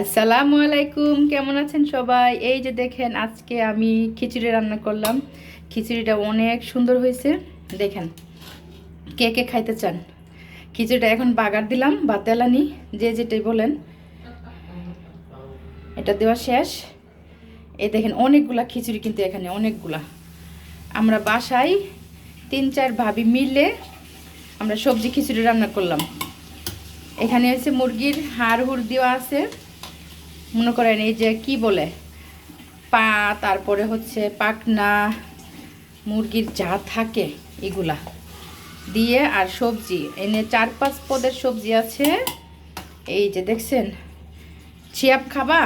আসসালামু আলাইকুম, কেমন আছেন সবাই? এই যে দেখেন, আজকে আমি খিচুড়ি রান্না করলাম। খিচুড়িটা অনেক সুন্দর হয়েছে। দেখেন, কে কে খাইতে চান? খিচুড়িটা এখন বাগার দিলাম, বা তেলানি, যে যেটাই বলেন। এটা দেওয়া শেষ। এই দেখেন, অনেকগুলা খিচুড়ি কিন্তু এখানে, অনেকগুলা। আমরা বাসায় তিন চার ভাবি মিলে আমরা সবজি খিচুড়ি রান্না করলাম। এখানে হচ্ছে মুরগির হাড় হুড় দেওয়া আছে। মনে করেন এই যে কি বলে? পা, তারপরে হচ্ছে পাকনা মুরগির যা থাকে এগুলা দিয়ে আর সবজি এনে চার পাঁচ পদের সবজি আছে, এই যে দেখছেন? শিয়াব খাবা?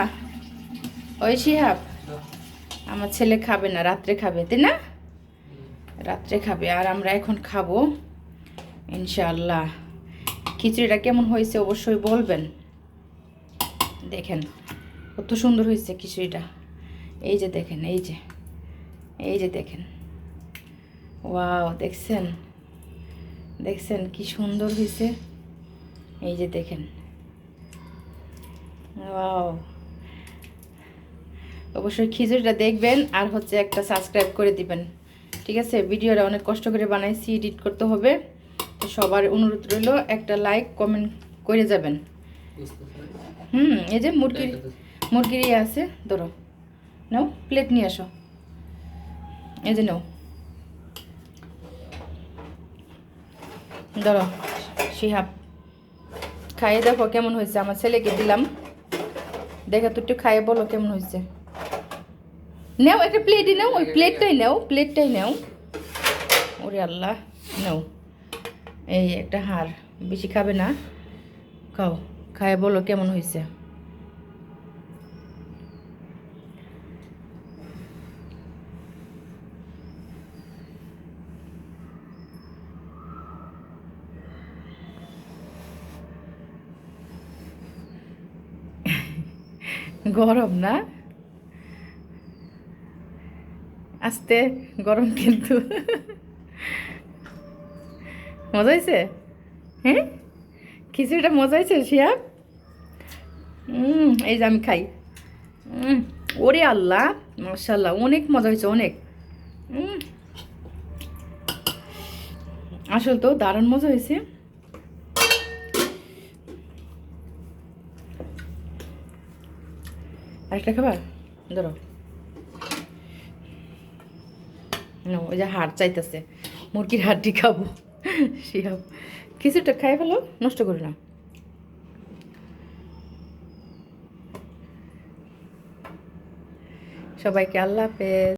ওই শিহাব আমার ছেলে খাবে না, রাত্রে খাবে, তাই না? রাত্রে খাবে, আর আমরা এখন খাব, ইনশাআল্লাহ। খিচুড়িটা কেমন হয়েছে অবশ্যই বলবেন। দেখেন, কত সুন্দর হয়েছে খিচুড়িটা এই যে দেখেন, এই যে এই যে দেখেন। ওয়াও, দেখছেন? দেখছেন কি সুন্দর হয়েছে? এই যে দেখেন। ওয়াও। অবশ্যই খিচুড়িটা দেখবেন আর হচ্ছে একটা সাবস্ক্রাইব করে দিবেন। ঠিক আছে? ভিডিওটা অনেক কষ্ট করে বানাইছি, এডিট করতে হবে। সবার অনুরোধ রইল, একটা লাইক, কমেন্ট করে যাবেন। হুম এই যে মুরগির মুরগির ইয়ে আছে ধরো। নাও প্লেট নিয়ে আসো। এই যে নাও। ধরো শিহাব। খাইয়ে দেখো কেমন হয়েছে আমার ছেলেকে দিলাম। দেখে তো একটু খাইয়ে বলো কেমন হয়েছে। নাও একটা প্লেটই নাও ওই প্লেটটাই নাও প্লেটটাই নাও। ওরে আল্লাহ নাও। এই একটা হার বেশি খাবে না। খাও। খায় বলো, কেমন হয়েছে গরম না? আস্তে, গরম কিন্তু। মজা হয়েছে হ্যাঁ? খিচুড়িটা মজা হয়েছে হুম এই যে আমি খাই। ওরে আল্লাহ মার্শাল্লাহ অনেক মজা হয়েছে, অনেক। আসল তো দারুণ মজা হয়েছে। আরেকটা খাবার? ধরো। ওই যে হাড় চাইতেছে, মুরগির হাড়টি খাব। শিয়াব খিচুড়িটা খাই ফেলো নষ্ট করি না। সবাইকে আল্লাহ হাফেজ।